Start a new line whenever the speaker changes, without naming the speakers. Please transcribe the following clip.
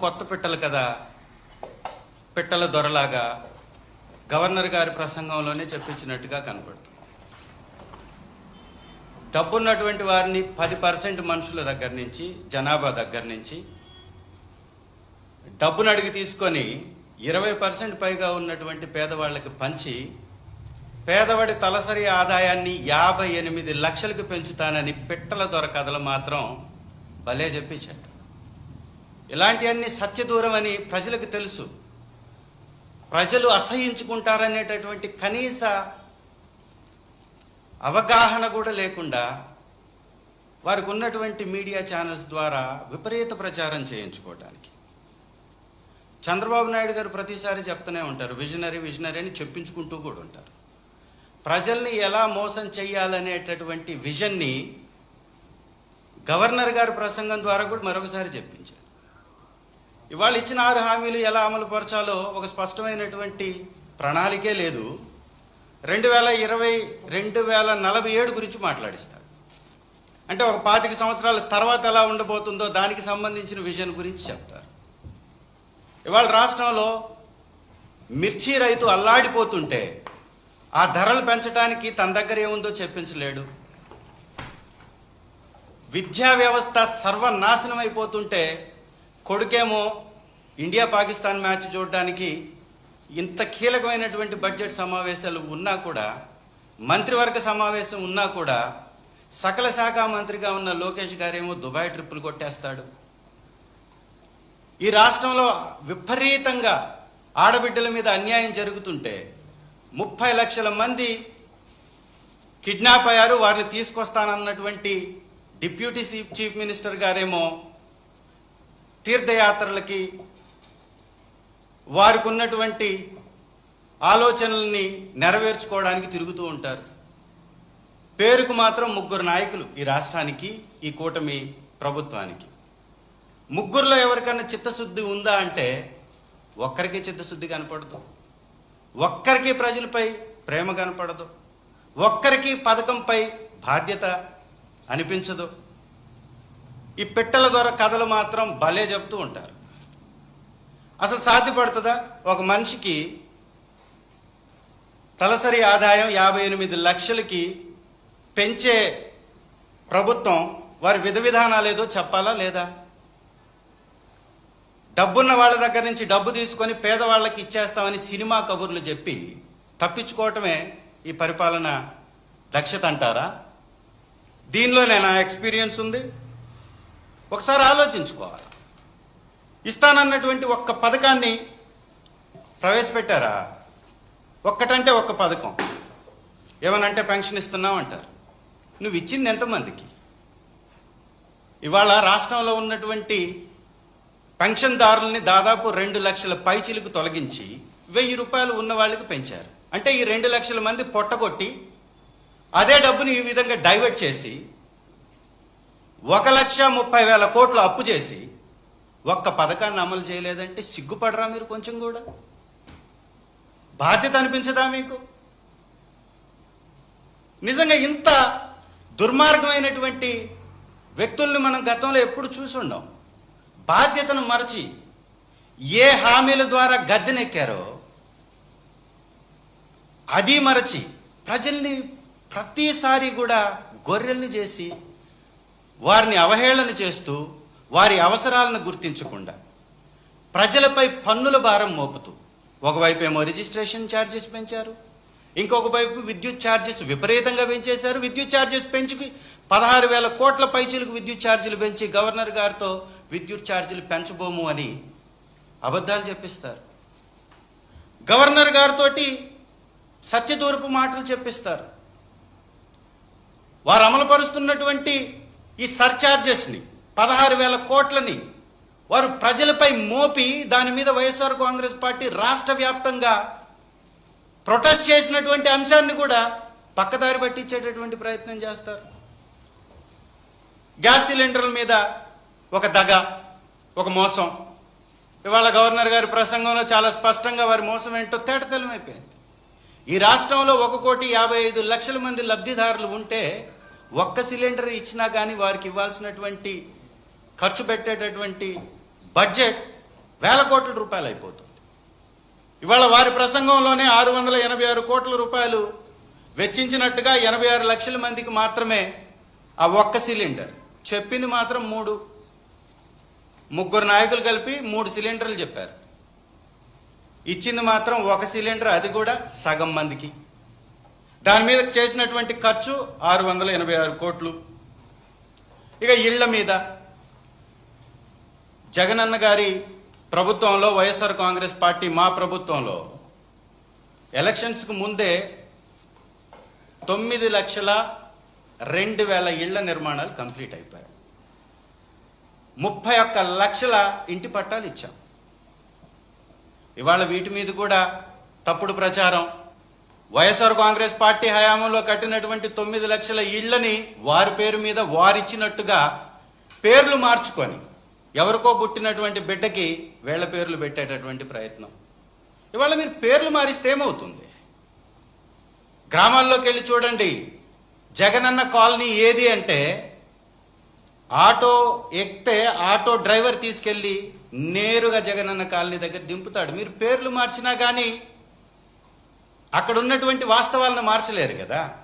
కొత్త పిట్టలు కదా. పిట్టల దొరలాగా గవర్నర్ గారి ప్రసంగంలోనే చెప్పించినట్టుగా కనపడుతుంది. డబ్బున్నటువంటి వారిని పది పర్సెంట్ మనుషుల దగ్గర నుంచి జనాభా దగ్గర నుంచి డబ్బును అడిగి తీసుకొని ఇరవై పర్సెంట్ పైగా ఉన్నటువంటి పేదవాళ్ళకి పంచి పేదవాడి తలసరి ఆదాయాన్ని యాభై ఎనిమిది లక్షలకు పెంచుతానని పిట్టల దొర కథలు మాత్రం భలే చెప్పించాడు ఇలాంటివన్నీ సత్యదూరం అని ప్రజలకు తెలుసు. ప్రజలు అసహించుకుంటారనేటటువంటి కనీస అవగాహన కూడా లేకుండా వారికి ఉన్నటువంటి మీడియా ఛానల్స్ ద్వారా విపరీత ప్రచారం చేయించుకోవడానికి చంద్రబాబు నాయుడు గారు ప్రతిసారి చెప్తూనే ఉంటారు విజనరీ విజనరీ అని చెప్పించుకుంటూ కూడా ఉంటారు. ప్రజల్ని ఎలా మోసం చేయాలనేటటువంటి విజన్ని గవర్నర్ గారి ప్రసంగం ద్వారా కూడా మరొకసారి చెప్పించారు. ఇవాళ ఇచ్చిన ఆరు హామీలు ఎలా అమలు పరచాలో ఒక స్పష్టమైనటువంటి ప్రణాళికే లేదు. రెండు వేల ఇరవై రెండు వేల నలభై ఏడు గురించి మాట్లాడిస్తారు. అంటే ఒక పాతిక సంవత్సరాల తర్వాత ఎలా ఉండబోతుందో దానికి సంబంధించిన విజన్ గురించి చెప్తారు. ఇవాళ రాష్ట్రంలో మిర్చి రైతు అల్లాడిపోతుంటే ఆ ధరలు పెంచడానికి తన దగ్గర ఏముందో చెప్పించలేడు. విద్యా వ్యవస్థ సర్వనాశనం అయిపోతుంటే కొడుకేమో ఇండియా పాకిస్తాన్ మ్యాచ్ చూడడానికి ఇంత కీలకమైనటువంటి బడ్జెట్ సమావేశాలు ఉన్నా కూడా మంత్రివర్గ సమావేశం ఉన్నా కూడా సకల శాఖ మంత్రిగా ఉన్న లోకేష్ గారేమో దుబాయ్ ట్రిప్పులు కొట్టేస్తాడు. ఈ రాష్ట్రంలో విపరీతంగా ఆడబిడ్డల మీద అన్యాయం జరుగుతుంటే ముప్పై లక్షల మంది కిడ్నాప్ అయ్యారు వారిని తీసుకొస్తానన్నటువంటి డిప్యూటీ చీఫ్ చీఫ్ మినిస్టర్ గారేమో తీర్థయాత్రలకి వారికి ఉన్నటువంటి ఆలోచనల్ని నెరవేర్చుకోవడానికి తిరుగుతూ ఉంటారు. పేరుకు మాత్రం ముగ్గురు నాయకులు ఈ రాష్ట్రానికి ఈ కూటమి ప్రభుత్వానికి. ముగ్గురులో ఎవరికైనా చిత్తశుద్ధి ఉందా అంటే ఒక్కరికి చిత్తశుద్ధి కనపడదు. ఒక్కరికి ప్రజలపై ప్రేమ కనపడదు. ఒక్కరికి పథకంపై బాధ్యత అనిపించదు. ఈ పిట్టల ద్వారా కథలు మాత్రం భలే చెప్తూ ఉంటారు. అసలు సాధ్యపడుతుందా? ఒక మనిషికి తలసరి ఆదాయం యాభై ఎనిమిది లక్షలకి పెంచే ప్రభుత్వం వారి విధ విధానాలు ఏదో చెప్పాలా లేదా? డబ్బున్న వాళ్ళ దగ్గర నుంచి డబ్బు తీసుకొని పేదవాళ్ళకి ఇచ్చేస్తామని సినిమా కబుర్లు చెప్పి తప్పించుకోవటమే ఈ పరిపాలన దక్షత అంటారా? దీనిలోనే నా ఎక్స్పీరియన్స్ ఉంది. ఒకసారి ఆలోచించుకోవాలి. ఇస్తానన్నటువంటి ఒక్క పథకాన్ని ప్రవేశపెట్టారా? ఒక్కటంటే ఒక్క పథకం. ఏమనంటే పెన్షన్ ఇస్తున్నావు అంటారు నువ్వు ఇచ్చింది ఎంతమందికి? ఇవాళ రాష్ట్రంలో ఉన్నటువంటి పెన్షన్దారుల్ని దాదాపు రెండు లక్షల పైచిలకు తొలగించి వెయ్యి రూపాయలు ఉన్న వాళ్ళకి పెంచారు. అంటే ఈ రెండు లక్షల మంది పొట్టగొట్టి అదే డబ్బుని ఈ విధంగా డైవర్ట్ చేసి ఒక లక్ష ముప్పై వేల కోట్లు అప్పు చేసి ఒక్క పథకాన్ని అమలు చేయలేదంటే సిగ్గుపడరా మీరు కొంచెం కూడా? బాధ్యత అనిపించదా మీకు? నిజంగా ఇంత దుర్మార్గమైనటువంటి వ్యక్తుల్ని మనం గతంలో ఎప్పుడు చూసుండం బాధ్యతను మరచి ఏ హామీల ద్వారా గద్దెనెక్కారో అది మరచి ప్రజల్ని ప్రతిసారి కూడా గొర్రెల్ని చేసి వారిని అవహేళన చేస్తూ వారి అవసరాలను గుర్తించకుండా ప్రజలపై పన్నుల భారం మోపుతూ ఒకవైపు ఏమో రిజిస్ట్రేషన్ ఛార్జెస్ పెంచారు ఇంకొక వైపు విద్యుత్ ఛార్జెస్ విపరీతంగా పెంచేశారు. విద్యుత్ ఛార్జెస్ పెంచుకి పదహారు వేల కోట్ల పైచీలకు విద్యుత్ ఛార్జీలు పెంచి గవర్నర్ గారితో విద్యుత్ ఛార్జీలు పెంచబోము అని అబద్ధాలు చెప్పిస్తారు. గవర్నర్ గారితోటి సత్యదూరపు మాటలు చెప్పిస్తారు. వారు అమలుపరుస్తున్నటువంటి ఈ సర్ఛార్జెస్ని పదహారు వేల కోట్లని వారు ప్రజలపై మోపి దాని మీద వైఎస్ఆర్ కాంగ్రెస్ పార్టీ రాష్ట్ర వ్యాప్తంగా ప్రొటెస్ట్ చేసినటువంటి అంశాన్ని కూడా పక్కదారి పట్టించేటటువంటి ప్రయత్నం చేస్తారు. గ్యాస్ సిలిండర్ల మీద ఒక దగ ఒక మోసం. ఇవాళ గవర్నర్ గారి ప్రసంగంలో చాలా స్పష్టంగా వారి మోసం ఏంటో తేటతెల్లమైపోయింది. ఈ రాష్ట్రంలో ఒక కోటి యాభై ఐదు లక్షల మంది లబ్ధిదారులు ఉంటే ఒక్క సిలిండర్ ఇచ్చినా కానీ వారికి ఇవ్వాల్సినటువంటి ఖర్చు పెట్టేటటువంటి బడ్జెట్ వేల కోట్ల రూపాయలు అయిపోతుంది. ఇవాళ వారి ప్రసంగంలోనే ఆరు వందల ఎనభై ఆరు కోట్ల రూపాయలు వెచ్చించినట్టుగా ఎనభై ఆరు లక్షల మందికి మాత్రమే ఆ ఒక్క సిలిండర్. చెప్పింది మాత్రం మూడు. ముగ్గురు నాయకులు కలిపి మూడు సిలిండర్లు చెప్పారు. ఇచ్చింది మాత్రం ఒక సిలిండర్ అది కూడా సగం మందికి. దాని మీద చేసినటువంటి ఖర్చు ఆరు వందల ఎనభై ఆరు కోట్లు. ఇక ఇళ్ళ మీద జగనన్న గారి ప్రభుత్వంలో వైఎస్ఆర్ కాంగ్రెస్ పార్టీ మా ప్రభుత్వంలో ఎలక్షన్స్కు ముందే తొమ్మిది లక్షల రెండు వేల ఇళ్ళ నిర్మాణాలు కంప్లీట్ అయిపోయాయి. ముప్పై ఒక్క లక్షల ఇంటి పట్టాలు ఇచ్చాం. ఇవాళ వీటి మీద కూడా తప్పుడు ప్రచారం. వైఎస్ఆర్ కాంగ్రెస్ పార్టీ హయాంలో కట్టినటువంటి తొమ్మిది లక్షల ఇళ్ళని వారి పేరు మీద వారిచ్చినట్టుగా పేర్లు మార్చుకొని ఎవరికో పుట్టినటువంటి బిడ్డకి వేళ్ళ పేర్లు పెట్టేటటువంటి ప్రయత్నం. ఇవాళ మీరు పేర్లు మారిస్తే ఏమవుతుంది? గ్రామాల్లోకి వెళ్ళి చూడండి. జగనన్న కాలనీ ఏది అంటే ఆటో ఎక్కితే ఆటో డ్రైవర్ తీసుకెళ్ళి నేరుగా జగనన్న కాలనీ దగ్గర దింపుతాడు. మీరు పేర్లు మార్చినా కానీ అక్కడ ఉన్నటువంటి వాస్తవాలను మార్చలేరు కదా.